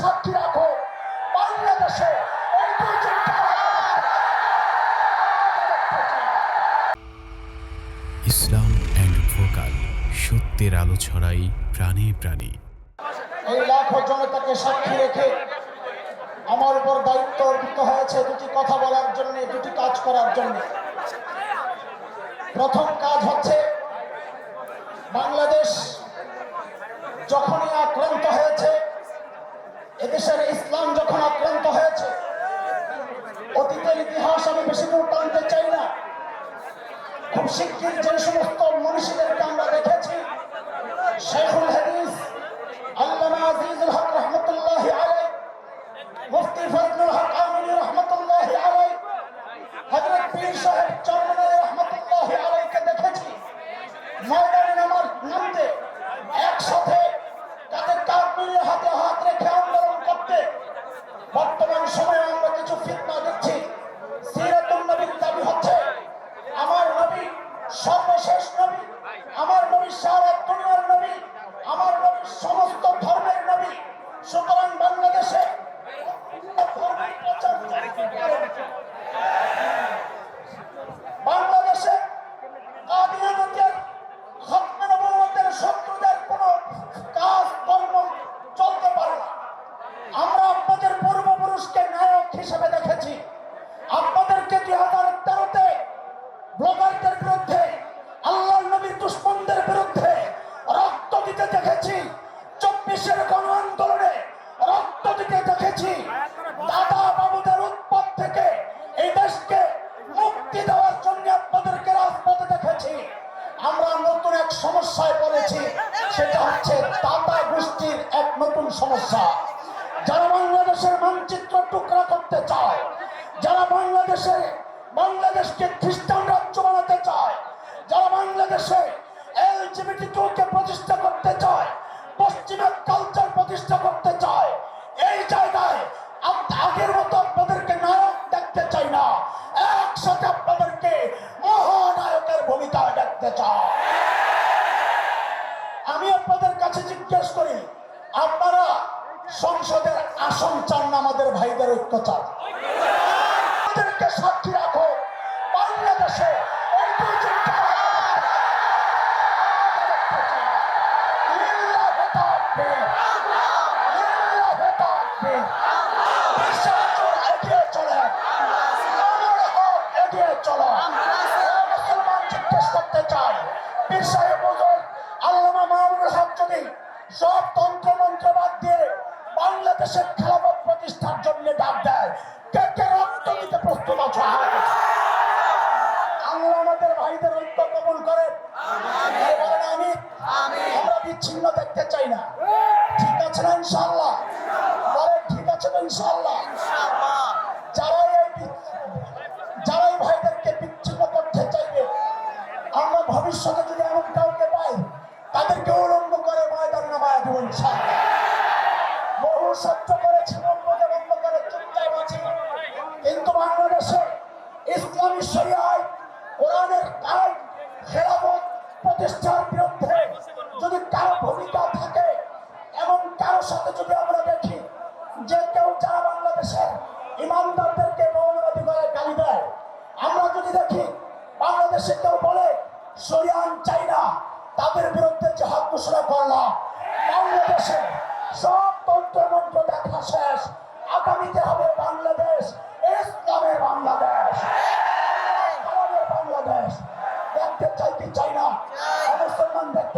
সাক্ষী রাখো। বাংলাদেশে এই দুইজনকে ইসলাম অ্যান্ড ভোকাল সত্যের আলো ছড়াই প্রাণে প্রাণে। এই লাখো জনতাকে সাক্ষী রেখে আমার উপর দায়িত্ব অর্পিত হয়েছে দুটি কথা বলার জন্য দুটি কাজ করার জন্য। প্রথম কাজ হচ্ছে বাংলাদেশ যখনই আক্রান্ত হয়েছে এদেশের ইসলাম যখন আক্রান্ত হয়েছে অতীতের ইতিহাস আমি বেশি দূর টানতে চাই না খুব যে সমস্ত মনীষীদেরকে আমরা দেখেছি, শেখুল হাদিস, আল্লামা আজিজুল হক রহমতুল্লাহ আলাই মুফতি ফজলুল হক আমিনী রহমতুল্লাহ আলাই হযরত পীর সাহেব চরমনাই রহমতুল্লাহ আলাইকে দেখেছি। ময়দানে নামার নামতে একসাথে ব্লগারদের বিরুদ্ধে আল্লাহ নবীর দুশ্মনদের বিরুদ্ধে রক্ত দিতে দেখেছি। চব্বিশের গণ আন্দোলনে রক্ত দিতে দেখেছি। দাদা বাবুদের উৎপাদ থেকে এই দেশকে মুক্তি দেওয়ার জন্য আপনাদেরকে রাজপথে দেখেছি। আমরা নতুন এক সমস্যায় পড়েছি, সেটা হচ্ছে দাদা গোষ্ঠীর এক নতুন সমস্যা। যারা বাংলাদেশের মানচিত্র টুকরা করতে চায়, যারা বাংলাদেশে, বাংলাদেশকে খ্রিস্টান বাংলাদেশে এলজিবিটি কে প্রতিষ্ঠা করতে চায় পশ্চিমের কালচার প্রতিষ্ঠা করতে চায়, এই জায়গায় আগের মতো আপনাদেরকে নায়ক দেখতে চাই না, একসাথে আপনাদেরকে মহানায়কের ভূমিকায় দেখতে চাই। আমি আপনাদের কাছে জিজ্ঞেস করি, আপনারা সংসদের আসন চান না আমাদের ভাইদের ঐক্য চান আমাদেরকে সাক্ষী রাখো। সব তন্ত্র মন্ত্র বাদ দিয়ে বাংলাদেশের খেলাফত প্রতিষ্ঠার জন্য ডাক দেয় কে কে রক্ত দিতে প্রস্তুত আছে আল্লাহ আমাদের ভাইদের ঐক্য কবুল করেন। আমি আমরা বিচ্ছিন্ন দেখতে চাই না। আছে বলেন, ঠিক আছে তো ইনশাআল্লাহ? যারা এই বি- যারা এই ভাইদেরকে বিচ্ছিন্ন করতে চাইবে, আমরা ভবিষ্যতে যদি এমন কাউকে পাই, তাদেরকে উলঙ্গ করে ময়দান নামায় দেবো ইনশাআল্লাহ। বহু সহ্য করেছি বন্ধ বন্ধ করে চুপচাপ আছি। কিন্তু বাংলাদেশে ইসলামী শরিয়ায় কোরআনের আইন খেলাফত, প্রতিষ্ঠার বিরুদ্ধে সরিয়ে আন চাই না তাদের বিরুদ্ধে জেহাদ ঘোষণা করলাম। বাংলাদেশে সব তন্ত্র মন্ত্র দেখা শেষ। আগামীতে হবে